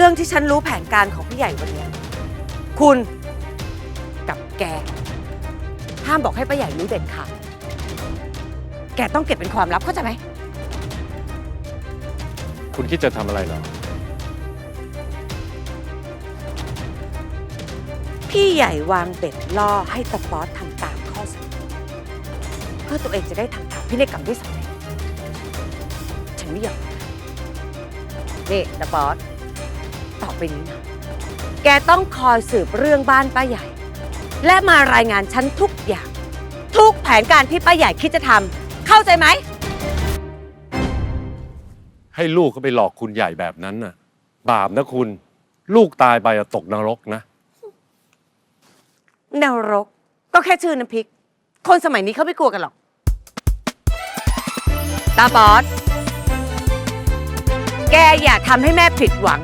เรื่องที่ฉันรู้แผนการของพี่ใหญ่วันเนี้ยคุณกับแก ห้ามบอกให้ป้าใหญ่รู้เด็ดขาดแกต้องเก็บเป็นความลับเข้าใจไหม คุณคิดจะทำอะไรเหรอ พี่ใหญ่วางเบ็ดล่อให้ตะป๊อดทำตามข้อเสนอเพื่อตัวเองจะได้ทำตามพินัยกรรมได้สำเร็จฉันไม่ยอมนี่ตะป๊อดต่อ ไปนี้นะ แกต้องคอยสืบเรื่องบ้านป้าใหญ่ และมารายงานฉันทุกอย่าง ทุกแผนการที่ป้าใหญ่คิดจะทำเข้าใจไหม ให้ลูกก็ไปหลอกคุณใหญ่แบบนั้นน่ะ บาปนะคุณ ลูกตายไปอะตกนรกนะ นรก ก็แค่ชื่อน้ำพริก คนสมัยนี้เขาไม่กลัวกันหรอก ตาบอสแกอย่าทำให้แม่ผิดหวัง